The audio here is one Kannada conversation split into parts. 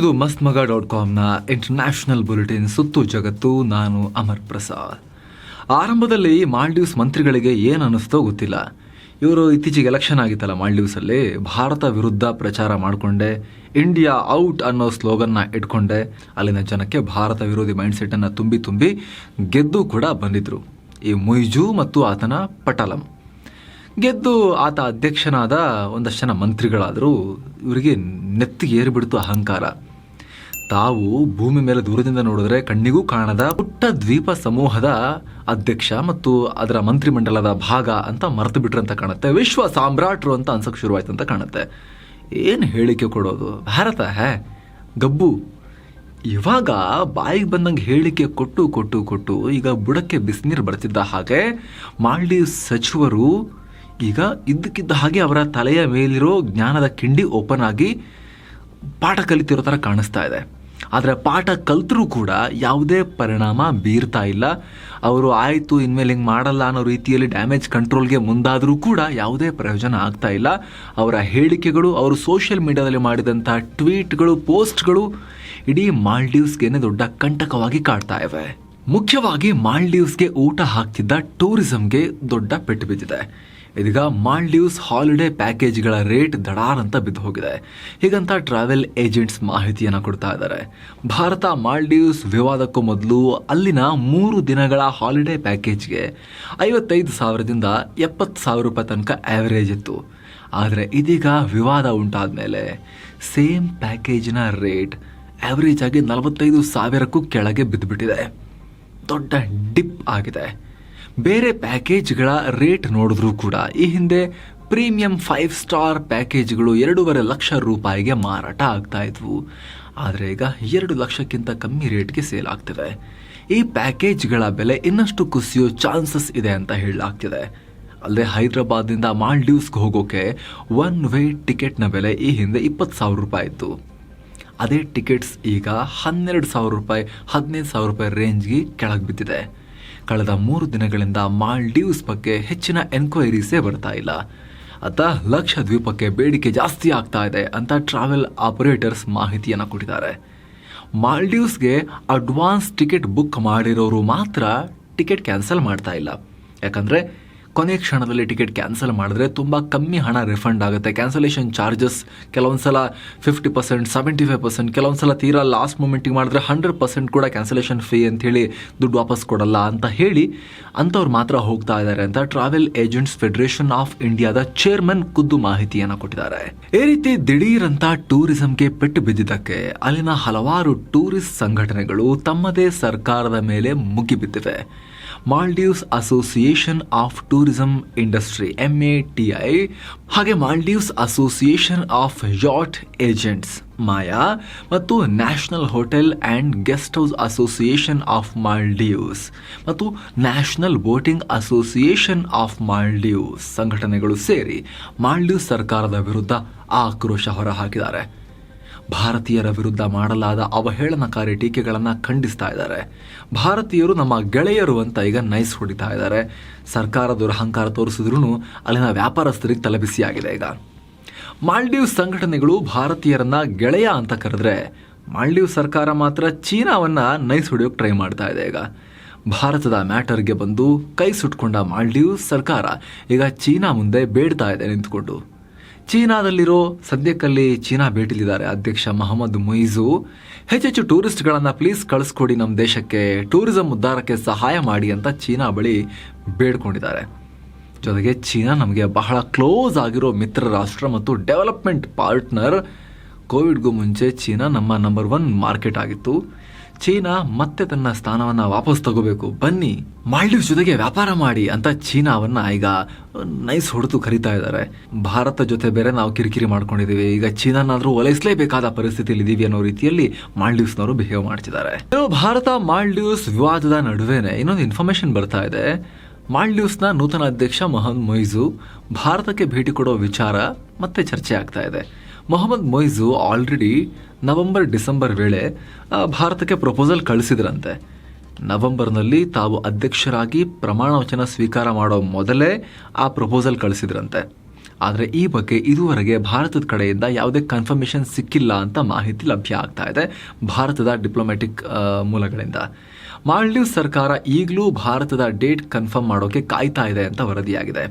ಇದು ಮಸ್ತ್ ಮಗ ಡಾಟ್ ಕಾಮ್ನ ಇಂಟರ್ನ್ಯಾಷನಲ್ ಬುಲೆಟಿನ್ ಸುತ್ತು ಜಗತ್ತು, ನಾನು ಅಮರ್ ಪ್ರಸಾದ್. ಆರಂಭದಲ್ಲಿ ಮಾಲ್ಡೀವ್ಸ್ ಮಂತ್ರಿಗಳಿಗೆ ಏನು ಅನ್ನಿಸ್ತೋ ಗೊತ್ತಿಲ್ಲ. ಇವರು ಇತ್ತೀಚೆಗೆ ಎಲೆಕ್ಷನ್ ಆಗಿತ್ತಲ್ಲ ಮಾಲ್ಡೀವ್ಸಲ್ಲಿ, ಭಾರತ ವಿರುದ್ಧ ಪ್ರಚಾರ ಮಾಡಿಕೊಂಡೆ ಇಂಡಿಯಾ ಔಟ್ ಅನ್ನೋ ಸ್ಲೋಗನ್ನ ಇಟ್ಕೊಂಡೆ, ಅಲ್ಲಿನ ಜನಕ್ಕೆ ಭಾರತ ವಿರೋಧಿ ಮೈಂಡ್ಸೆಟ್ಟನ್ನು ತುಂಬಿ ತುಂಬಿ ಗೆದ್ದು ಕೂಡ ಬಂದಿದ್ರು. ಈ ಮೊಯ್ಜು ಮತ್ತು ಆತನ ಪಟಲಂ. ಗೆದ್ದು ಆತ ಅಧ್ಯಕ್ಷನಾದ ಒಂದಷ್ಟು ಜನ ಮಂತ್ರಿಗಳಾದರೂ, ಇವರಿಗೆ ನೆತ್ತಿಗೆ ಏರಿಬಿಡ್ತು ಅಹಂಕಾರ. ತಾವು ಭೂಮಿ ಮೇಲೆ ದೂರದಿಂದ ನೋಡಿದ್ರೆ ಕಣ್ಣಿಗೂ ಕಾಣದ ಪುಟ್ಟ ದ್ವೀಪ ಸಮೂಹದ ಅಧ್ಯಕ್ಷ ಮತ್ತು ಅದರ ಮಂತ್ರಿಮಂಡಲದ ಭಾಗ ಅಂತ ಮರೆತು ಅಂತ ಕಾಣುತ್ತೆ. ವಿಶ್ವ ಸಾಮ್ರಾಟ್ರು ಅಂತ ಅನ್ಸಕ್ ಶುರುವಾಯ್ತು ಅಂತ ಕಾಣುತ್ತೆ. ಏನು ಹೇಳಿಕೆ ಕೊಡೋದು? ಭಾರತ, ಹೇ? ಗಬ್ಬು. ಇವಾಗ ಬಾಯಿಗೆ ಬಂದಂಗೆ ಹೇಳಿಕೆ ಕೊಟ್ಟು ಕೊಟ್ಟು ಕೊಟ್ಟು ಈಗ ಬುಡಕ್ಕೆ ಬಿಸಿನೀರು ಬರ್ತಿದ್ದ ಹಾಗೆ ಮಾಲ್ಡೀವ್ಸ್ ಸಚಿವರು ಈಗ ಇದ್ದಕ್ಕಿದ್ದ ಹಾಗೆ ಅವರ ತಲೆಯ ಮೇಲಿರೋ ಜ್ಞಾನದ ಕಿಂಡಿ ಓಪನ್ ಆಗಿ ಪಾಠ ಕಲಿತಿರೋ ಥರ ಕಾಣಿಸ್ತಾ ಇದೆ. ಆದರೆ ಪಾಠ ಕಲ್ತರೂ ಕೂಡ ಯಾವುದೇ ಪರಿಣಾಮ ಬೀರ್ತಾ ಇಲ್ಲ. ಅವರು ಆಯಿತು, ಇನ್ಮೇಲೆ ಹಿಂಗೆ ಮಾಡಲ್ಲ ಅನ್ನೋ ರೀತಿಯಲ್ಲಿ ಡ್ಯಾಮೇಜ್ ಕಂಟ್ರೋಲ್ಗೆ ಮುಂದಾದರೂ ಕೂಡ ಯಾವುದೇ ಪ್ರಯೋಜನ ಆಗ್ತಾ ಇಲ್ಲ. ಅವರ ಹೇಳಿಕೆಗಳು, ಅವರು ಸೋಷಿಯಲ್ ಮೀಡಿಯಾದಲ್ಲಿ ಮಾಡಿದಂಥ ಟ್ವೀಟ್ಗಳು, ಪೋಸ್ಟ್ಗಳು ಇಡೀ ಮಾಲ್ಡೀವ್ಸ್ಗೇನೆ ದೊಡ್ಡ ಕಂಟಕವಾಗಿ ಕಾಡ್ತಾ ಇವೆ. ಮುಖ್ಯವಾಗಿ ಮಾಲ್ಡೀವ್ಸ್ಗೆ ಊಟ ಹಾಕ್ತಿದ್ದ ಟೂರಿಸಮ್ಗೆ ದೊಡ್ಡ ಪೆಟ್ಟು ಬಿದ್ದಿದೆ. ಇದೀಗ ಮಾಲ್ಡೀವ್ಸ್ ಹಾಲಿಡೇ ಪ್ಯಾಕೇಜ್ಗಳ ರೇಟ್ ದಡಾರ್ ಅಂತ ಬಿದ್ದು ಹೋಗಿದೆ. ಹೀಗಂತ ಟ್ರಾವೆಲ್ ಏಜೆಂಟ್ಸ್ ಮಾಹಿತಿಯನ್ನು ಕೊಡ್ತಾ ಇದ್ದಾರೆ. ಭಾರತ ಮಾಲ್ಡೀವ್ಸ್ ವಿವಾದಕ್ಕೂ ಮೊದಲು ಅಲ್ಲಿನ ಮೂರು ದಿನಗಳ ಹಾಲಿಡೇ ಪ್ಯಾಕೇಜ್ಗೆ ಐವತ್ತೈದು ಸಾವಿರದಿಂದ ಎಪ್ಪತ್ತು ಸಾವಿರ ರೂಪಾಯಿ ತನಕ ಆ್ಯಾವರೇಜ್ ಇತ್ತು. ಆದರೆ ಇದೀಗ ವಿವಾದ ಉಂಟಾದ ಮೇಲೆ ಸೇಮ್ ಪ್ಯಾಕೇಜಿನ ರೇಟ್ ಆ್ಯಾವ್ರೇಜ್ ಆಗಿ ನಲವತ್ತೈದು ಸಾವಿರಕ್ಕೂ ಕೆಳಗೆ ಬಿದ್ದುಬಿಟ್ಟಿದೆ ದೊಡ್ಡ ಡಿಪ್ ಆಗಿದೆ. ಬೇರೆ ಪ್ಯಾಕೇಜ್ಗಳ ರೇಟ್ ನೋಡಿದ್ರೂ ಕೂಡ ಈ ಹಿಂದೆ ಪ್ರೀಮಿಯಂ ಫೈವ್ ಸ್ಟಾರ್ ಪ್ಯಾಕೇಜ್ಗಳು ಎರಡೂವರೆ ಲಕ್ಷ ರೂಪಾಯಿಗೆ ಮಾರಾಟ ಆಗ್ತಾ ಇದ್ವು. ಆದರೆ ಈಗ ಎರಡು ಲಕ್ಷಕ್ಕಿಂತ ಕಮ್ಮಿ ರೇಟ್ಗೆ ಸೇಲ್ ಆಗ್ತಿದೆ. ಈ ಪ್ಯಾಕೇಜ್ಗಳ ಬೆಲೆ ಇನ್ನಷ್ಟು ಕುಸಿಯೋ ಚಾನ್ಸಸ್ ಇದೆ ಅಂತ ಹೇಳಲಾಗ್ತಿದೆ. ಅಲ್ಲದೆ ಹೈದರಾಬಾದ್ನಿಂದ ಮಾಲ್ಡೀವ್ಸ್ಗೆ ಹೋಗೋಕೆ ಒನ್ ವೇ ಟಿಕೆಟ್ನ ಬೆಲೆ ಈ ಹಿಂದೆ ಇಪ್ಪತ್ತು ಸಾವಿರ ರೂಪಾಯಿ ಇತ್ತು. ಅದೇ ಟಿಕೆಟ್ಸ್ ಈಗ ಹನ್ನೆರಡು ಸಾವಿರ ರೂಪಾಯಿ, ಹದಿನೈದು ಸಾವಿರ ರೂಪಾಯಿ ರೇಂಜ್ಗೆ ಕೆಳಗೆ ಬಿದ್ದಿದೆ. ಕಳೆದ ಮೂರು ದಿನಗಳಿಂದ ಮಾಲ್ಡೀವ್ಸ್ ಬಗ್ಗೆ ಹೆಚ್ಚಿನ ಎನ್ಕ್ವೈರೀಸೇ ಬರ್ತಾ ಇಲ್ಲ. ಅತ್ತ ಲಕ್ಷದ್ವೀಪಕ್ಕೆ ಬೇಡಿಕೆ ಜಾಸ್ತಿ ಆಗ್ತಾ ಇದೆ ಅಂತ ಟ್ರಾವೆಲ್ ಆಪರೇಟರ್ಸ್ ಮಾಹಿತಿಯನ್ನು ಕೊಟ್ಟಿದ್ದಾರೆ. ಮಾಲ್ಡೀವ್ಸ್ಗೆ ಅಡ್ವಾನ್ಸ್ ಟಿಕೆಟ್ ಬುಕ್ ಮಾಡಿರೋರು ಮಾತ್ರ ಟಿಕೆಟ್ ಕ್ಯಾನ್ಸಲ್ ಮಾಡ್ತಾ ಇಲ್ಲ. ಯಾಕಂದರೆ ಕೊನೆ ಕ್ಷಣದಲ್ಲಿ ಟಿಕೆಟ್ ಕ್ಯಾನ್ಸಲ್ ಮಾಡಿದ್ರೆ ತುಂಬ ಕಮ್ಮಿ ಹಣ ರಿಫಂಡ್ ಆಗುತ್ತೆ. ಕ್ಯಾನ್ಸಲೇಷನ್ ಚಾರ್ಜಸ್ ಕೆಲವೊಂದು ಸಲ fifty percent seventy five percent ಕೆಲವೊಂದು ಸಲ ತೀರಾ ಲಾಸ್ಟ್ ಮೂಮೆಂಟಿಗೆ ಮಾಡಿದ್ರೆ ಹಂಡ್ರೆಡ್ ಪರ್ಸೆಂಟ್ ಕೂಡ ಕ್ಯಾನ್ಸಲೇಷನ್ ಫೀ ಅಂತ ಹೇಳಿ ದುಡ್ಡು ವಾಪಸ್ ಕೊಡಲ್ಲ ಅಂತ ಹೇಳಿ ಅಂಥವ್ರು ಮಾತ್ರ ಹೋಗ್ತಾ ಇದ್ದಾರೆ ಅಂತ ಟ್ರಾವೆಲ್ ಏಜೆಂಟ್ಸ್ ಫೆಡರೇಷನ್ ಆಫ್ ಇಂಡಿಯಾದ ಚೇರ್ಮನ್ ಖುದ್ದು ಮಾಹಿತಿಯನ್ನು ಕೊಟ್ಟಿದ್ದಾರೆ. ಈ ರೀತಿ ದಿಢೀರಂತ ಟೂರಿಸಂಗೆ ಪೆಟ್ಟು ಬಿದ್ದಿದ್ದಕ್ಕೆ ಅಲ್ಲಿನ ಹಲವಾರು ಟೂರಿಸ್ಟ್ ಸಂಘಟನೆಗಳು ತಮ್ಮದೇ ಸರ್ಕಾರದ ಮೇಲೆ ಮುಗಿಬಿದ್ದಿವೆ. Maldives association of tourism industry M A T I ಹಾಗೆ Maldives association of yacht agents MAYA ಮತ್ತು national hotel and guest house association of Maldives ಮತ್ತು national boating association of Maldives ಸಂಘಟನೆಗಳು ಸೇರಿ ಮಾಲ್ಡೀವ್ಸ್ ಸರ್ಕಾರದ ವಿರುದ್ಧ ಆಕ್ರೋಶ ಹೊರಹಾಕಿದ್ದಾರೆ. ಭಾರತೀಯರ ವಿರುದ್ಧ ಮಾಡಲಾದ ಅವಹೇಳನಕಾರಿ ಟೀಕೆಗಳನ್ನು ಖಂಡಿಸ್ತಾ ಇದ್ದಾರೆ. ಭಾರತೀಯರು ನಮ್ಮ ಗೆಳೆಯರು ಅಂತ ಈಗ ನೈಸ್ ಹೊಡಿತಾ ಇದ್ದಾರೆ. ಸರ್ಕಾರ ದುರಹಂಕಾರ ತೋರಿಸಿದ್ರೂ ಅಲ್ಲಿನ ವ್ಯಾಪಾರಸ್ಥರಿಗೆ ತಲೆಬಿಸಿಯಾಗಿದೆ ಈಗ. ಮಾಲ್ಡೀವ್ ಸಂಘಟನೆಗಳು ಭಾರತೀಯರನ್ನ ಗೆಳೆಯ ಅಂತ ಕರೆದ್ರೆ ಮಾಲ್ಡೀವ್ ಸರ್ಕಾರ ಮಾತ್ರ ಚೀನಾವನ್ನ ನೈಸ್ ಹೊಡೆಯೋಕೆ ಟ್ರೈ ಮಾಡ್ತಾ ಇದೆ ಈಗ. ಭಾರತದ ಮ್ಯಾಟರ್ಗೆ ಬಂದು ಕೈ ಸುಟ್ಕೊಂಡ ಮಾಲ್ಡೀವ್ಸ್ ಸರ್ಕಾರ ಈಗ ಚೀನಾ ಮುಂದೆ ಬೇಡ್ತಾ ಇದೆ ನಿಂತ್ಕೊಂಡು. ಚೀನಾದಲ್ಲಿರೋ ಸದ್ಯಕ್ಕಲ್ಲಿ ಚೀನಾ ಭೇಟಿಲಿದ್ದಾರೆ ಅಧ್ಯಕ್ಷ ಮಹಮ್ಮದ್ ಮೊಯ್ಜು ಹೆಚ್ಚೆಚ್ಚು ಟೂರಿಸ್ಟ್ಗಳನ್ನು ಪ್ಲೀಸ್ ಕಳಿಸ್ಕೊಡಿ ನಮ್ಮ ದೇಶಕ್ಕೆ. ಟೂರಿಸಂ ಉದ್ಧಾರಕ್ಕೆ ಸಹಾಯ ಮಾಡಿ ಅಂತ ಚೀನಾ ಬಳಿ ಬೇಡ್ಕೊಂಡಿದ್ದಾರೆ. ಜೊತೆಗೆ ಚೀನಾ ನಮಗೆ ಬಹಳ ಕ್ಲೋಸ್ ಆಗಿರೋ ಮಿತ್ರ ರಾಷ್ಟ್ರ ಮತ್ತು ಡೆವಲಪ್ಮೆಂಟ್ ಪಾರ್ಟ್ನರ್. ಕೋವಿಡ್ಗೂ ಮುಂಚೆ ಚೀನಾ ನಮ್ಮ ನಂಬರ್ ಒನ್ ಮಾರ್ಕೆಟ್ ಆಗಿತ್ತು. ಚೀನಾ ಮತ್ತೆ ತನ್ನ ಸ್ಥಾನವನ್ನು ವಾಪಸ್ ತಗೋಬೇಕು. ಬನ್ನಿ, ಮಾಲ್ಡೀವ್ಸ್ ಜೊತೆಗೆ ವ್ಯಾಪಾರ ಮಾಡಿ ಅಂತ ಚೀನಾವನ್ನ ಈಗ ನೈಸ್ ಹೊಡೆದು ಕರಿತಾ ಇದ್ದಾರೆ. ಭಾರತ ಜೊತೆ ಬೇರೆ ನಾವು ಕಿರಿಕಿರಿ ಮಾಡ್ಕೊಂಡಿದ್ದೀವಿ. ಈಗ ಚೀನಾನಾದ್ರೂ ಒಲೈಸಲೇಬೇಕಾದ ಪರಿಸ್ಥಿತಿಯಲ್ಲಿ ಇದೀವಿ ಅನ್ನೋ ರೀತಿಯಲ್ಲಿ ಮಾಲ್ಡೀವ್ಸ್ನವರು ಬಿಹೇವ್ ಮಾಡ್ತಿದ್ದಾರೆ. ಭಾರತ ಮಾಲ್ಡೀವ್ಸ್ ವಿವಾದದ ನಡುವೆನೆ ಇನ್ನೊಂದು ಇನ್ಫಾರ್ಮೇಶನ್ ಬರ್ತಾ ಇದೆ. ಮಾಲ್ಡೀವ್ಸ್ನ ನೂತನ ಅಧ್ಯಕ್ಷ ಮೊಹಮ್ಮದ್ ಮೊಯ್ಜು ಭಾರತಕ್ಕೆ ಭೇಟಿ ಕೊಡೋ ವಿಚಾರ ಮತ್ತೆ ಚರ್ಚೆ ಆಗ್ತಾ ಇದೆ. Mohammed Muizzu already November, December ವೇಳೆ ಭಾರತಕ್ಕೆ ಪ್ರಪೋಸಲ್ ಕಳಿಸಿದ್ರಂತೆ. ನವೆಂಬರ್ನಲ್ಲಿ ತಾವು ಅಧ್ಯಕ್ಷರಾಗಿ ಪ್ರಮಾಣ ವಚನ ಸ್ವೀಕಾರ ಮಾಡೋ ಮೊದಲೇ ಆ ಪ್ರಪೋಸಲ್ ಕಳಿಸಿದ್ರಂತೆ. ಆದರೆ ಈ ಬಗ್ಗೆ ಇದುವರೆಗೆ ಭಾರತದ ಕಡೆಯಿಂದ ಯಾವುದೇ ಕನ್ಫರ್ಮೇಷನ್ ಸಿಕ್ಕಿಲ್ಲ ಅಂತ ಮಾಹಿತಿ ಲಭ್ಯ ಆಗ್ತಾ ಇದೆ ಭಾರತದ ಡಿಪ್ಲೊಮ್ಯಾಟಿಕ್ ಮೂಲಗಳಿಂದ. ಮಾಲ್ಡೀವ್ಸ್ ಸರ್ಕಾರ ಈಗಲೂ ಭಾರತದ ಡೇಟ್ ಕನ್ಫರ್ಮ್ ಮಾಡೋಕೆ ಕಾಯ್ತಾ ಇದೆ ಅಂತ ವರದಿಯಾಗಿದೆ.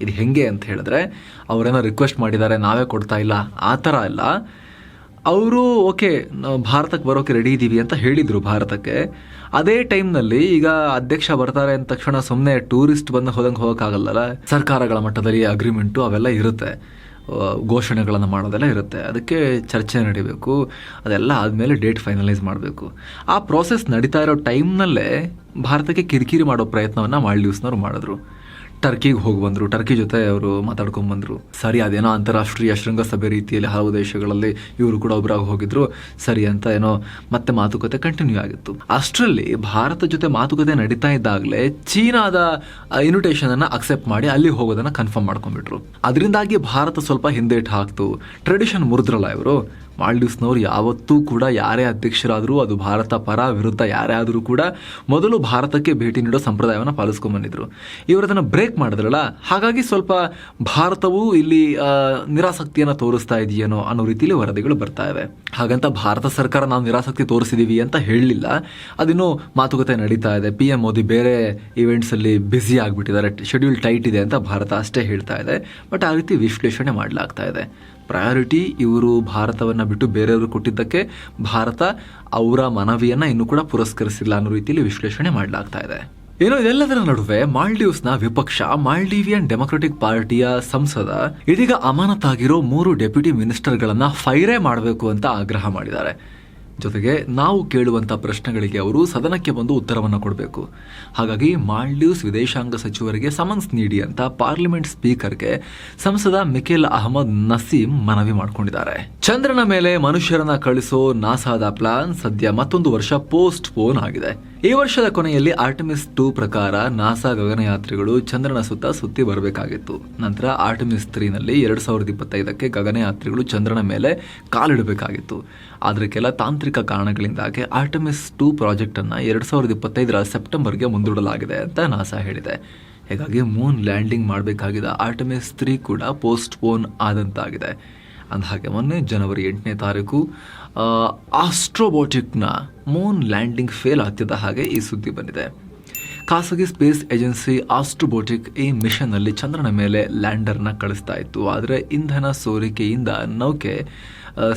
ಇದು ಹೆಂಗೆ ಅಂತ ಹೇಳಿದ್ರೆ, ಅವರೇನೋ ರಿಕ್ವೆಸ್ಟ್ ಮಾಡಿದ್ದಾರೆ, ನಾವೇ ಕೊಡ್ತಾ ಇಲ್ಲ, ಆ ಥರ ಅಲ್ಲ. ಅವರು, ಓಕೆ ಭಾರತಕ್ಕೆ ಬರೋಕೆ ರೆಡಿ ಇದ್ದೀವಿ ಅಂತ ಹೇಳಿದರು ಭಾರತಕ್ಕೆ. ಅದೇ ಟೈಮ್ನಲ್ಲಿ ಈಗ ಅಧ್ಯಕ್ಷ ಬರ್ತಾರೆ ಅಂದ ತಕ್ಷಣ ಸುಮ್ಮನೆ ಟೂರಿಸ್ಟ್ ಬಂದು ಹೋದಂಗೆ ಹೋಗೋಕ್ಕಾಗಲ್ಲಲ್ಲ? ಸರ್ಕಾರಗಳ ಮಟ್ಟದಲ್ಲಿ ಅಗ್ರಿಮೆಂಟು ಅವೆಲ್ಲ ಇರುತ್ತೆ. ಘೋಷಣೆಗಳನ್ನು ಮಾಡೋದೆಲ್ಲ ಇರುತ್ತೆ. ಅದಕ್ಕೆ ಚರ್ಚೆ ನಡಿಬೇಕು. ಅದೆಲ್ಲ ಆದಮೇಲೆ ಡೇಟ್ ಫೈನಲೈಸ್ ಮಾಡಬೇಕು. ಆ ಪ್ರೋಸೆಸ್ ನಡೀತಾ ಇರೋ ಟೈಮ್ನಲ್ಲೇ ಭಾರತಕ್ಕೆ ಕಿರಿಕಿರಿ ಮಾಡೋ ಪ್ರಯತ್ನವನ್ನು ಮಾಲ್ಡೀವ್ಸ್ನವ್ರು ಮಾಡಿದ್ರು. ಟರ್ಕಿಗೆ ಹೋಗಿ ಬಂದರು. ಟರ್ಕಿ ಜೊತೆ ಅವರು ಮಾತಾಡ್ಕೊಂಡು ಬಂದರು. ಸರಿ, ಅದೇನೋ ಅಂತಾರಾಷ್ಟ್ರೀಯ ಶೃಂಗಸಭೆ ರೀತಿಯಲ್ಲಿ ಹಲವು ದೇಶಗಳಲ್ಲಿ ಇವರು ಕೂಡ ಒಬ್ಬರಾಗಿ ಹೋಗಿದ್ರು. ಸರಿ ಅಂತ ಏನೋ ಮತ್ತೆ ಮಾತುಕತೆ ಕಂಟಿನ್ಯೂ ಆಗಿತ್ತು. ಅಷ್ಟರಲ್ಲಿ ಭಾರತ ಜೊತೆ ಮಾತುಕತೆ ನಡೀತಾ ಇದ್ದಾಗಲೇ ಚೀನಾದ ಇನ್ವಿಟೇಷನ್ ಅನ್ನ ಅಕ್ಸೆಪ್ಟ್ ಮಾಡಿ ಅಲ್ಲಿ ಹೋಗೋದನ್ನ ಕನ್ಫರ್ಮ್ ಮಾಡ್ಕೊಂಡ್ಬಿಟ್ರು. ಅದರಿಂದಾಗಿ ಭಾರತ ಸ್ವಲ್ಪ ಹಿಂದೇಟ್ ಹಾಕ್ತು. ಟ್ರೆಡಿಷನ್ ಮುರಿದ್ರಲ್ಲ ಇವರು. ಮಾಲ್ಡೀವ್ಸ್ನವ್ರು ಯಾವತ್ತೂ ಕೂಡ ಯಾರೇ ಅಧ್ಯಕ್ಷರಾದರೂ ಅದು ಭಾರತ ಪರ, ವಿರುದ್ಧ ಯಾರೇ ಆದರೂ ಕೂಡ ಮೊದಲು ಭಾರತಕ್ಕೆ ಭೇಟಿ ನೀಡೋ ಸಂಪ್ರದಾಯವನ್ನು ಪಾಲಿಸ್ಕೊಂಡ್ಬಂದಿದ್ರು ಇವರು ಅದನ್ನು ಬ್ರೇಕ್ ಮಾಡಿದ್ರಲ್ಲ, ಹಾಗಾಗಿ ಸ್ವಲ್ಪ ಭಾರತವು ಇಲ್ಲಿ ನಿರಾಸಕ್ತಿಯನ್ನು ತೋರಿಸ್ತಾ ಇದೆಯೇನೋ ಅನ್ನೋ ರೀತಿಯಲ್ಲಿ ವರದಿಗಳು ಬರ್ತಾ ಇವೆ ಹಾಗಂತ ಭಾರತ ಸರ್ಕಾರ ನಾವು ನಿರಾಸಕ್ತಿ ತೋರಿಸಿದ್ದೀವಿ ಅಂತ ಹೇಳಲಿಲ್ಲ. ಅದಿನ್ನೂ ಮಾತುಕತೆ ನಡೀತಾ ಇದೆ. ಪಿ ಎಂ ಮೋದಿ ಬೇರೆ ಈವೆಂಟ್ಸ್ ಅಲ್ಲಿ ಬ್ಯುಸಿ ಆಗಿಬಿಟ್ಟಿದ್ದಾರೆ ಶೆಡ್ಯೂಲ್ ಟೈಟ್ ಇದೆ ಅಂತ ಭಾರತ ಅಷ್ಟೇ ಹೇಳ್ತಾ ಇದೆ. ಬಟ್ ಆ ರೀತಿ ವಿಶ್ಲೇಷಣೆ ಮಾಡಲಾಗ್ತಾ ಇದೆ. ಪ್ರಯಾರಿಟಿ ಇವರು ಭಾರತವನ್ನು ಬಿಟ್ಟು ಬೇರೆಯವರು ಕೊಟ್ಟಿದ್ದಕ್ಕೆ ಭಾರತ ಅವರ ಮನವಿಯನ್ನು ಇನ್ನೂ ಕೂಡ ಪುರಸ್ಕರಿಸಿಲ್ಲ ಅನ್ನೋ ರೀತಿಯಲ್ಲಿ ವಿಶ್ಲೇಷಣೆ ಮಾಡಲಾಗ್ತಾ ಇದೆ. ಏನು ಇದೆಲ್ಲದರ ನಡುವೆ ಮಾಲ್ಡೀವ್ಸ್ನ ವಿಪಕ್ಷ, ಮಾಲ್ಡೀವಿಯನ್ ಡೆಮೊಕ್ರೆಟಿಕ್ ಪಾರ್ಟಿಯ ಸಂಸದ, ಇದೀಗ ಅಮಾನತಾಗಿರೋ ಮೂರು ಡೆಪ್ಯೂಟಿ ಮಿನಿಸ್ಟರ್ಗಳನ್ನ ಫೈರೇ ಮಾಡಬೇಕು ಅಂತ ಆಗ್ರಹ ಮಾಡಿದ್ದಾರೆ. ಜೊತೆಗೆ ನಾವು ಕೇಳುವಂಥ ಪ್ರಶ್ನೆಗಳಿಗೆ ಅವರು ಸದನಕ್ಕೆ ಬಂದು ಉತ್ತರವನ್ನು ಕೊಡಬೇಕು. ಹಾಗಾಗಿ ಮಾಲ್ಡೀವ್ಸ್ ವಿದೇಶಾಂಗ ಸಚಿವರಿಗೆ ಸಮನ್ಸ್ ನೀಡಿ ಅಂತ ಪಾರ್ಲಿಮೆಂಟ್ ಸ್ಪೀಕರ್ಗೆ ಸಂಸದ ಮಿಖೇಲ್ ಅಹಮದ್ ನಸೀಂ ಮನವಿ ಮಾಡಿಕೊಂಡಿದ್ದಾರೆ. ಚಂದ್ರನ ಮೇಲೆ ಮನುಷ್ಯರನ್ನ ಕಳಿಸೋ ನಾಸಾದ ಪ್ಲಾನ್ ಸದ್ಯ ಮತ್ತೊಂದು ವರ್ಷ ಪೋಸ್ಟ್ ಪೋನ್ ಆಗಿದೆ. ಈ ವರ್ಷದ ಕೊನೆಯಲ್ಲಿ ಆರ್ಟಮಿಸ್ ಟೂ ಪ್ರಕಾರ ನಾಸಾ ಗಗನಯಾತ್ರಿಗಳು ಚಂದ್ರನ ಸುತ್ತ ಸುತ್ತಿ ಬರಬೇಕಾಗಿತ್ತು. ನಂತರ ಆರ್ಟಮಿಸ್ ತ್ರೀನಲ್ಲಿ ಎರಡು ಸಾವಿರದ ಇಪ್ಪತ್ತೈದಕ್ಕೆ ಗಗನಯಾತ್ರಿಗಳು ಚಂದ್ರನ ಮೇಲೆ ಕಾಲಿಡಬೇಕಾಗಿತ್ತು. ಆದರೆ ಕೆಲ ತಾಂತ್ರಿಕ ಕಾರಣಗಳಿಂದಾಗಿ ಆರ್ಟಮಿಸ್ ಟೂ ಪ್ರಾಜೆಕ್ಟನ್ನು ಎರಡು ಸಾವಿರದ ಇಪ್ಪತ್ತೈದರ ಸೆಪ್ಟೆಂಬರ್ಗೆ ಮುಂದೂಡಲಾಗಿದೆ ಅಂತ ನಾಸಾ ಹೇಳಿದೆ. ಹೀಗಾಗಿ ಮೂನ್ ಲ್ಯಾಂಡಿಂಗ್ ಮಾಡಬೇಕಾಗಿದ್ದ ಆರ್ಟಮಿಸ್ ತ್ರೀ ಕೂಡ ಪೋಸ್ಟ್ ಪೋನ್ ಆದಂತಾಗಿದೆ. ಅಂದಹಾಗೆ ಮೊನ್ನೆ ಜನವರಿ ಎಂಟನೇ ತಾರೀಕು ಆಸ್ಟ್ರೋಬೋಟಿಕ್ನ ಮೂನ್ ಲ್ಯಾಂಡಿಂಗ್ ಫೇಲ್ ಆಗ್ತಿದ್ದ ಹಾಗೆ ಈ ಸುದ್ದಿ ಬಂದಿದೆ. ಖಾಸಗಿ ಸ್ಪೇಸ್ ಏಜೆನ್ಸಿ ಆಸ್ಟ್ರೋಬೋಟಿಕ್ ಈ ಮಿಷನ್ನಲ್ಲಿ ಚಂದ್ರನ ಮೇಲೆ ಲ್ಯಾಂಡರ್ನ ಕಳಿಸ್ತಾ ಇತ್ತು. ಆದರೆ ಇಂಧನ ಸೋರಿಕೆಯಿಂದ ನೌಕೆ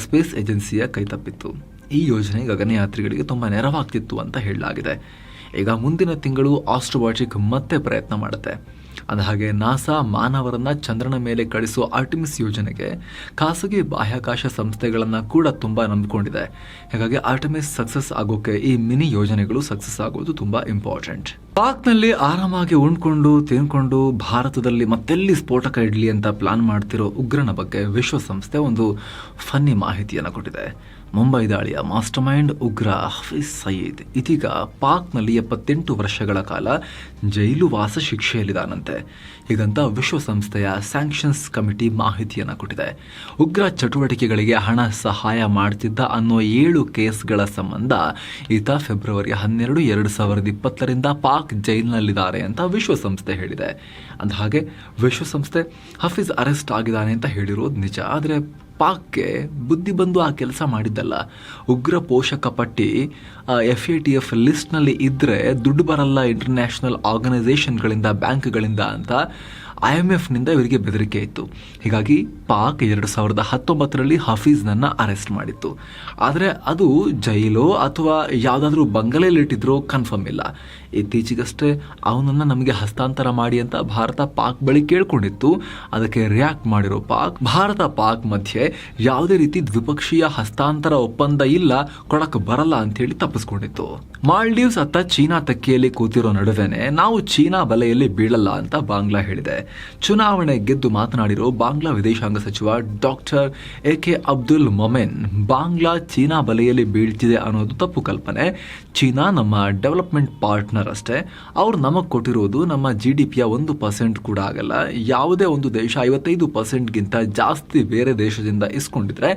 ಸ್ಪೇಸ್ ಏಜೆನ್ಸಿಯ ಕೈತಪ್ಪಿತ್ತು ಈ ಯೋಜನೆ ಗಗನಯಾತ್ರಿಗಳಿಗೆ ತುಂಬ ನೆರವಾಗ್ತಿತ್ತು ಅಂತ ಹೇಳಲಾಗಿದೆ. ಈಗ ಮುಂದಿನ ತಿಂಗಳು ಆಸ್ಟ್ರೋಬಾಟಿಕ್ ಮತ್ತೆ ಪ್ರಯತ್ನ ಮಾಡುತ್ತೆ. ಅಂದಹಾಗೆ ನಾಸಾ ಮಾನವರನ್ನ ಚಂದ್ರನ ಮೇಲೆ ಕಳಿಸುವ ಆರ್ಟಿಮಿಸ್ ಯೋಜನೆಗೆ ಖಾಸಗಿ ಬಾಹ್ಯಾಕಾಶ ಸಂಸ್ಥೆಗಳನ್ನು ಕೂಡ ತುಂಬ ನಂಬಿಕೊಂಡಿದೆ. ಹಾಗಾಗಿ ಆರ್ಟಿಮಿಸ್ ಸಕ್ಸಸ್ ಆಗೋಕೆ ಈ ಮಿನಿ ಯೋಜನೆಗಳು ಸಕ್ಸಸ್ ಆಗೋದು ತುಂಬ ಇಂಪಾರ್ಟೆಂಟ್. ಪಾಕ್ನಲ್ಲಿ ಆರಾಮಾಗಿ ಉಣ್ಕೊಂಡು, ತಿನ್ಕೊಂಡು, ಭಾರತದಲ್ಲಿ ಮತ್ತೆಲ್ಲಿ ಸ್ಫೋಟಕ ಇಡ್ಲಿ ಅಂತ ಪ್ಲಾನ್ ಮಾಡ್ತಿರೋ ಉಗ್ರನ ಬಗ್ಗೆ ವಿಶ್ವಸಂಸ್ಥೆ ಒಂದು ಫನ್ನಿ ಮಾಹಿತಿಯನ್ನು ಕೊಟ್ಟಿದೆ. ಮುಂಬೈ ದಾಳಿಯ ಮಾಸ್ಟರ್ ಮೈಂಡ್ ಉಗ್ರ ಹಫೀಸ್ ಸಯೀದ್. ಇದೀಗ ಪಾಕ್ನಲ್ಲಿ ಎಪ್ಪತ್ತೆಂಟು ವರ್ಷಗಳ ಕಾಲ ಜೈಲು ವಾಸ ಶಿಕ್ಷೆಯಲ್ಲಿದ್ದಾನಂತೆ. ಹೀಗಂತ ವಿಶ್ವಸಂಸ್ಥೆಯ ಸ್ಯಾಂಕ್ಷನ್ಸ್ ಕಮಿಟಿ ಮಾಹಿತಿಯನ್ನು ಕೊಟ್ಟಿದೆ. ಉಗ್ರ ಚಟುವಟಿಕೆಗಳಿಗೆ ಹಣ ಸಹಾಯ ಮಾಡ್ತಿದ್ದ ಅನ್ನೋ ಏಳು ಕೇಸ್ಗಳ ಸಂಬಂಧ ಈತ ಫೆಬ್ರವರಿ ಹನ್ನೆರಡು, ಎರಡು ಸಾವಿರದ ಇಪ್ಪತ್ತರಿಂದ ಪಾಕ್ ಜೈಲಿನಲ್ಲಿದ್ದಾರೆ ಅಂತ ವಿಶ್ವಸಂಸ್ಥೆ ಹೇಳಿದೆ. ಅಂದಹಾಗೆ, ವಿಶ್ವಸಂಸ್ಥೆ ಹಫೀಸ್ ಅರೆಸ್ಟ್ ಆಗಿದ್ದಾನೆ ಅಂತ ಹೇಳಿರೋದು ನಿಜ, ಆದರೆ ಪಾಕ್ಗೆ ಬುದ್ಧಿ ಬಂದು ಆ ಕೆಲಸ ಮಾಡಿದ್ದಲ್ಲ. ಉಗ್ರ ಪೋಷಕ ಪಟ್ಟಿ ಎಫ್ ಎ ಟಿ ಎಫ್ ಲಿಸ್ಟ್ನಲ್ಲಿ ಇದ್ದರೆ ದುಡ್ಡು ಬರಲ್ಲ ಇಂಟರ್ನ್ಯಾಷನಲ್ ಆರ್ಗನೈಸೇಷನ್ಗಳಿಂದ ಬ್ಯಾಂಕ್ಗಳಿಂದ ಅಂತ. ಐ ಎಂ ಎಫ್ನಿಂದ ಇವರಿಗೆ ಬೆದರಿಕೆ ಇತ್ತು. ಹೀಗಾಗಿ ಪಾಕ್ ಎರಡು ಸಾವಿರದ ಹತ್ತೊಂಬತ್ತರಲ್ಲಿ ಹಫೀಜ್ನನ್ನು ಅರೆಸ್ಟ್ ಮಾಡಿತ್ತು. ಆದರೆ ಅದು ಜೈಲೋ ಅಥವಾ ಯಾವುದಾದ್ರೂ ಬಂಗಲೆಯಲ್ಲಿಟ್ಟಿದ್ರೋ ಕನ್ಫರ್ಮ್ ಇಲ್ಲ. ಇತ್ತೀಚೆಗಷ್ಟೇ ಅವನನ್ನು ನಮಗೆ ಹಸ್ತಾಂತರ ಮಾಡಿ ಅಂತ ಭಾರತ ಪಾಕ್ ಬಳಿ ಕೇಳ್ಕೊಂಡಿತ್ತು. ಅದಕ್ಕೆ ರಿಯಾಕ್ಟ್ ಮಾಡಿರೋ ಪಾಕ್, ಭಾರತ ಪಾಕ್ ಮಧ್ಯೆ ಯಾವುದೇ ರೀತಿ ದ್ವಿಪಕ್ಷೀಯ ಹಸ್ತಾಂತರ ಒಪ್ಪಂದ ಇಲ್ಲ ಕೊಡಕ್ಕೆ ಬರಲ್ಲ ಅಂತೇಳಿ ತಪ್ಪಿಸ್ಕೊಂಡಿತ್ತು. ಮಾಲ್ಡೀವ್ಸ್ ಅತ್ತ ಚೀನಾ ತಕ್ಕಿಯಲ್ಲಿ ಕೂತಿರೋ ನಡುವೆನೆ ನಾವು ಚೀನಾ ಬಲೆಯಲ್ಲಿ ಬೀಳಲ್ಲ ಅಂತ ಬಾಂಗ್ಲಾ ಹೇಳಿದೆ. ಚುನಾವಣೆ ಗೆದ್ದು ಮಾತನಾಡಿರೋ ಬಾಂಗ್ಲಾ ವಿದೇಶಾಂಗ ಸಚಿವ doctor A K Abdul Momen, Bangla China ಬಲೆಯಲ್ಲಿ ಬೀಳ್ತಿದೆ ಅನ್ನೋದು ತಪ್ಪು ಕಲ್ಪನೆ. ಚೀನಾ ನಮ್ಮ ಡೆವಲಪ್ಮೆಂಟ್ ಪಾರ್ಟ್ನರ್ ಅಷ್ಟೇ. ಅವ್ರು ನಮಗೆ ಕೊಟ್ಟಿರೋದು ನಮ್ಮ ಜಿ ಡಿ ಪಿಯ ಒಂದು ಪರ್ಸೆಂಟ್ ಕೂಡ ಆಗಲ್ಲ. ಯಾವುದೇ ಒಂದು ದೇಶ ಐವತ್ತೈದು ಪರ್ಸೆಂಟ್ಗಿಂತ ಜಾಸ್ತಿ ಬೇರೆ ದೇಶದಿಂದ ಇಸ್ಕೊಂಡಿದ್ರೆ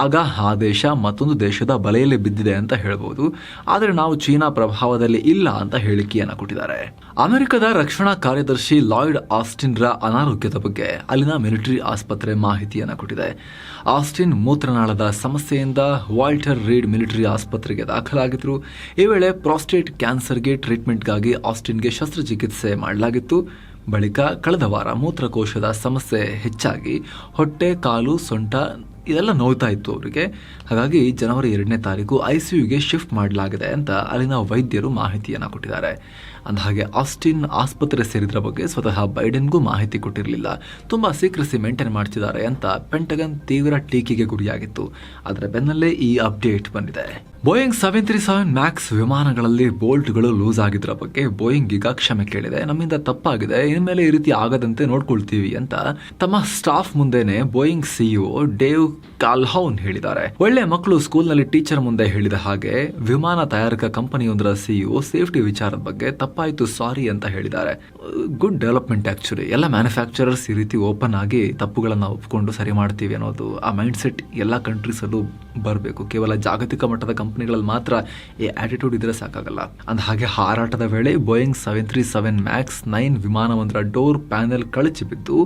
ಆಗ ಆ ದೇಶ ಮತ್ತೊಂದು ದೇಶದ ಬಲೆಯಲ್ಲಿ ಬಿದ್ದಿದೆ ಅಂತ ಹೇಳ್ಬೋದು. ಆದರೆ ನಾವು ಚೀನಾ ಪ್ರಭಾವದಲ್ಲಿ ಇಲ್ಲ ಅಂತ ಹೇಳಿಕೆಯನ್ನು ಕೊಟ್ಟಿದ್ದಾರೆ. ಅಮೆರಿಕದ ರಕ್ಷಣಾ ಕಾರ್ಯದರ್ಶಿ ಲಾಯ್ಡ್ ಆಸ್ಟಿನ್ ಆಸ್ಟಿನ್ರ ಅನಾರೋಗ್ಯದ ಬಗ್ಗೆ ಅಲ್ಲಿನ ಮಿಲಿಟರಿ ಆಸ್ಪತ್ರೆ ಮಾಹಿತಿಯನ್ನು ಕೊಟ್ಟಿದೆ. ಆಸ್ಟಿನ್ ಮೂತ್ರನಾಳದ ಸಮಸ್ಯೆಯಿಂದ ವಾಲ್ಟರ್ ರೀಡ್ ಮಿಲಿಟರಿ ಆಸ್ಪತ್ರೆಗೆ ದಾಖಲಾಗಿದ್ದರು ಈ ವೇಳೆ ಪ್ರಾಸ್ಟೇಟ್ ಕ್ಯಾನ್ಸರ್ಗೆ ಟ್ರೀಟ್ಮೆಂಟ್ಗಾಗಿ ಆಸ್ಟಿನ್ಗೆ ಶಸ್ತ್ರಚಿಕಿತ್ಸೆ ಮಾಡಲಾಗಿತ್ತು. ಬಳಿಕ ಕಳೆದ ವಾರ ಮೂತ್ರಕೋಶದ ಸಮಸ್ಯೆ ಹೆಚ್ಚಾಗಿ ಹೊಟ್ಟೆ, ಕಾಲು, ಸೊಂಟ ಇದೆಲ್ಲ ನೋಯ್ತಾ ಇತ್ತು ಅವರಿಗೆ. ಹಾಗಾಗಿ ಜನವರಿ ಎರಡನೇ ತಾರೀಕು ಐಸಿಯುಗೆ ಶಿಫ್ಟ್ ಮಾಡಲಾಗಿದೆ ಅಂತ ಅಲ್ಲಿನ ವೈದ್ಯರು ಮಾಹಿತಿಯನ್ನು ಕೊಟ್ಟಿದ್ದಾರೆ. ಅಂದಹಾಗೆ ಆಸ್ಟಿನ್ ಆಸ್ಪತ್ರೆ ಸೇರಿದ್ರ ಬಗ್ಗೆ ಸ್ವತಃ ಬೈಡೆನ್ಗೂ ಮಾಹಿತಿ ಕೊಟ್ಟಿರಲಿಲ್ಲ. ತುಂಬ ಸೀಕ್ರೆಸಿ ಮೇಂಟೈನ್ ಮಾಡ್ತಿದ್ದಾರೆ ಅಂತ ಪೆಂಟಗನ್ ತೀವ್ರ ಟೀಕೆಗೆ ಗುರಿಯಾಗಿತ್ತು. ಅದರ ಬೆನ್ನಲ್ಲೇ ಈ ಅಪ್ಡೇಟ್ ಬಂದಿದೆ. Boeing seven three seven max ವಿಮಾನಗಳಲ್ಲಿ ಬೋಲ್ಟ್ಗಳು ಲೂಸ್ ಆಗಿದ್ರ ಬಗ್ಗೆ ಬೋಯಿಂಗ್ ಈಗ ಕ್ಷಮೆ ಕೇಳಿದೆ. ನಮ್ಮಿಂದ ತಪ್ಪಾಗಿದೆ. ಇನ್ಮೇಲೆ ಈ ರೀತಿ ಆಗದಂತೆ ನೋಡ್ಕೊಳ್ತೀವಿ ಅಂತ ತಮ್ಮ ಸ್ಟಾಫ್ ಮುಂದೆನೆ ಬೋಯಿಂಗ್ ಸಿಇಒ ಡೇವ್ ಕಾಲ್ಹೌನ್ ಹೇಳಿದ್ದಾರೆ. ಒಳ್ಳೆ ಮಕ್ಕಳು ಸ್ಕೂಲ್ನಲ್ಲಿ ಟೀಚರ್ ಮುಂದೆ ಹೇಳಿದ ಹಾಗೆ ವಿಮಾನ ತಯಾರಕ ಕಂಪನಿಯೊಂದರ ಸಿಇಒ ಸೇಫ್ಟಿ ವಿಚಾರದ ಬಗ್ಗೆ ತಪ್ಪಾಯ್ತು, ಸಾರಿ ಅಂತ ಹೇಳಿದ್ದಾರೆ. Good development actually. ಎಲ್ಲ ಮ್ಯಾನುಫ್ಯಾಕ್ಚರರ್ಸ್ ಈ ರೀತಿ ಓಪನ್ ಆಗಿ ತಪ್ಪುಗಳನ್ನ ಒಪ್ಕೊಂಡು ಸರಿ ಮಾಡ್ತೀವಿ ಅನ್ನೋದು ಆ ಮೈಂಡ್ ಸೆಟ್ ಎಲ್ಲ ಕಂಟ್ರೀಸಲ್ಲೂ ಬರಬೇಕು. ಕೇವಲ ಜಾಗತಿಕ ಮಟ್ಟದ ಕಂಪನಿಗಳಲ್ಲಿ ಮಾತ್ರ ಈ ಆಟಿಟ್ಯೂಡ್ ಇದ್ರೆ ಸಾಕಾಗಲ್ಲ. ಅಂದ ಹಾಗೆ ಹಾರಾಟದ ವೇಳೆ Boeing seven three seven max nine ವಿಮಾನವೊಂದರ door panel ಕಳಚಿ ಬಿದ್ದು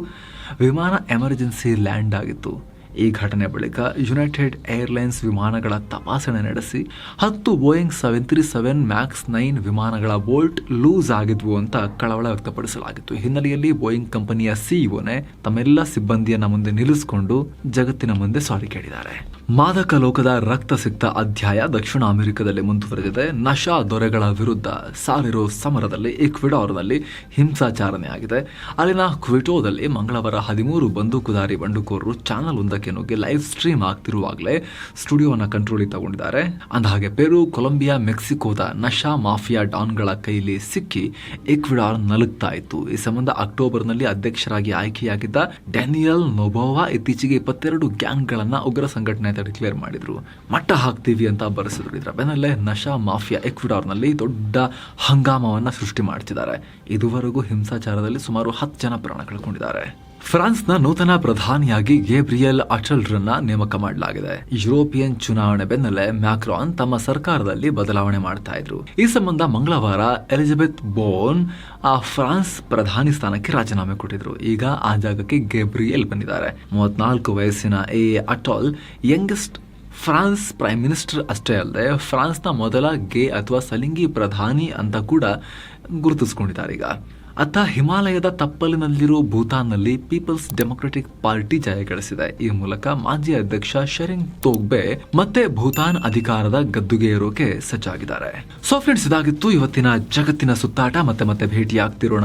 ವಿಮಾನ ಎಮರ್ಜೆನ್ಸಿ ಲ್ಯಾಂಡ್ ಆಗಿತ್ತು. ಈ ಘಟನೆ ಬಳಿಕ ಯುನೈಟೆಡ್ ಏರ್ಲೈನ್ಸ್ ವಿಮಾನಗಳ ತಪಾಸಣೆ ನಡೆಸಿ ಹತ್ತು Boeing seven three seven max nine ವಿಮಾನಗಳ ಬೋಲ್ಟ್ ಲೂಸ್ ಆಗಿದ್ವು ಅಂತ ಕಳವಳ ವ್ಯಕ್ತಪಡಿಸಲಾಗಿತ್ತು. ಹಿನ್ನೆಲೆಯಲ್ಲಿ ಬೋಯಿಂಗ್ ಕಂಪನಿಯ ಸಿಇಒನೇ ತಮ್ಮೆಲ್ಲ ಸಿಬ್ಬಂದಿಯನ್ನ ಮುಂದೆ ನಿಲ್ಲಿಸಿಕೊಂಡು ಜಗತ್ತಿನ ಮುಂದೆ ಸಾರಿ ಕೇಳಿದ್ದಾರೆ. ಮಾದಕ ಲೋಕದ ರಕ್ತಸಿಕ್ತ ಅಧ್ಯಾಯ ದಕ್ಷಿಣ ಅಮೆರಿಕದಲ್ಲಿ ಮುಂದುವರೆದಿದೆ. ನಶಾ ದೊರೆಗಳ ವಿರುದ್ಧ ಸಾರಿರೋ ಸಮರದಲ್ಲಿ ಇಕ್ವಿಡಾರ್ನಲ್ಲಿ ಹಿಂಸಾಚಾರಣೆ ಆಗಿದೆ. ಅಲ್ಲಿನ ಕ್ವಿಟೋದಲ್ಲಿ ಮಂಗಳವಾರ ಹದಿಮೂರು ಬಂದೂಕುದಾರಿ ಬಂಡುಕೋರರು ಚಾನಲ್ ಒಂದಕ್ಕೆ ನುಗ್ಗಿ ಲೈವ್ ಸ್ಟ್ರೀಮ್ ಆಗ್ತಿರುವಾಗಲೇ ಸ್ಟುಡಿಯೋನ ಕಂಟ್ರೋಲಿ ತಗೊಂಡಿದ್ದಾರೆ. ಅಂದ ಹಾಗೆ ಪೆರು, ಕೊಲಂಬಿಯಾ, ಮೆಕ್ಸಿಕೋದ ನಶಾ ಮಾಫಿಯಾ ಡಾನ್ಗಳ ಕೈಲಿ ಸಿಕ್ಕಿ ಇಕ್ವಿಡಾರ್ ನಲುಗ್ತಾ ಇತ್ತು. ಈ ಸಂಬಂಧ ಅಕ್ಟೋಬರ್ನಲ್ಲಿ ಅಧ್ಯಕ್ಷರಾಗಿ ಆಯ್ಕೆಯಾಗಿದ್ದ ಡ್ಯಾನಿಯಲ್ ನೊಬೋವಾ ಇತ್ತೀಚೆಗೆ ಇಪ್ಪತ್ತೆರಡು ಗ್ಯಾಂಗ್ಗಳನ್ನ ಉಗ್ರ ಸಂಘಟನೆ ಅಂತ ಡಿಕ್ಲೇರ್ ಮಾಡಿದ್ರು. ಮಟ್ಟ ಹಾಕ್ತೀವಿ ಅಂತ ಬರೆಸಿದ್ರು ಇದರ ಬೆನ್ನಲ್ಲೇ ನಶಾ ಮಾಫಿಯಾ ಎಕ್ವಿಡಾರ್ನಲ್ಲಿ ದೊಡ್ಡ ಹಂಗಾಮವನ್ನ ಸೃಷ್ಟಿ ಮಾಡ್ತಿದ್ದಾರೆ. ಇದುವರೆಗೂ ಹಿಂಸಾಚಾರದಲ್ಲಿ ಸುಮಾರು ಹತ್ತು ಜನ ಪ್ರಾಣ ಕಳ್ಕೊಂಡಿದ್ದಾರೆ ಫ್ರಾನ್ಸ್ನ ನೂತನ ಪ್ರಧಾನಿಯಾಗಿ ಗೇಬ್ರಿಯಲ್ ಅಟಲ್ರನ್ನ ನೇಮಕ ಮಾಡಲಾಗಿದೆ. ಯುರೋಪಿಯನ್ ಚುನಾವಣೆ ಬೆನ್ನಲ್ಲೇ ಮ್ಯಾಕ್ರಾನ್ ತಮ್ಮ ಸರ್ಕಾರದಲ್ಲಿ ಬದಲಾವಣೆ ಮಾಡ್ತಾ ಇದ್ರು. ಈ ಸಂಬಂಧ ಮಂಗಳವಾರ ಎಲಿಜಬೆತ್ ಬೋನ್, ಆ ಫ್ರಾನ್ಸ್ ಪ್ರಧಾನಿ ಸ್ಥಾನಕ್ಕೆ ರಾಜೀನಾಮೆ ಕೊಟ್ಟಿದ್ರು. ಈಗ ಆ ಜಾಗಕ್ಕೆ ಗೇಬ್ರಿಯಲ್ ಬಂದಿದ್ದಾರೆ. ಮೂವತ್ನಾಲ್ಕು ವಯಸ್ಸಿನ A. Attal, youngest France prime minister ಅಷ್ಟೇ ಅಲ್ಲದೆ ಫ್ರಾನ್ಸ್ನ ಮೊದಲ ಗೇ ಅಥವಾ ಸಲಿಂಗಿ ಪ್ರಧಾನಿ ಅಂತ ಕೂಡ ಗುರುತಿಸ್ಕೊಂಡಿದ್ದಾರೆ ಈಗ. ಅತ್ತ ಹಿಮಾಲಯದ ತಪ್ಪಲಿನಲ್ಲಿರೋ ಭೂತಾನ್ನಲ್ಲಿ ಪೀಪಲ್ಸ್ ಡೆಮೊಕ್ರೆಟಿಕ್ ಪಾರ್ಟಿ ಜಯಗಳಿಸಿದೆ ಈ ಮೂಲಕ ಮಾಜಿ ಅಧ್ಯಕ್ಷ ಶರಿಂಗ್ ತೋಗ್ಬೆ ಮತ್ತೆ ಭೂತಾನ್ ಅಧಿಕಾರದ ಗದ್ದುಗೆ ಏರೋಕೆ ಸಜ್ಜಾಗಿದ್ದಾರೆ. ಸೊ ಫ್ರೆಂಡ್ಸ್, ಇದಾಗಿತ್ತು ಇವತ್ತಿನ ಜಗತ್ತಿನ ಸುತ್ತಾಟ. ಮತ್ತೆ ಮತ್ತೆ ಭೇಟಿಯಾಗ್ತಿರೋಣ.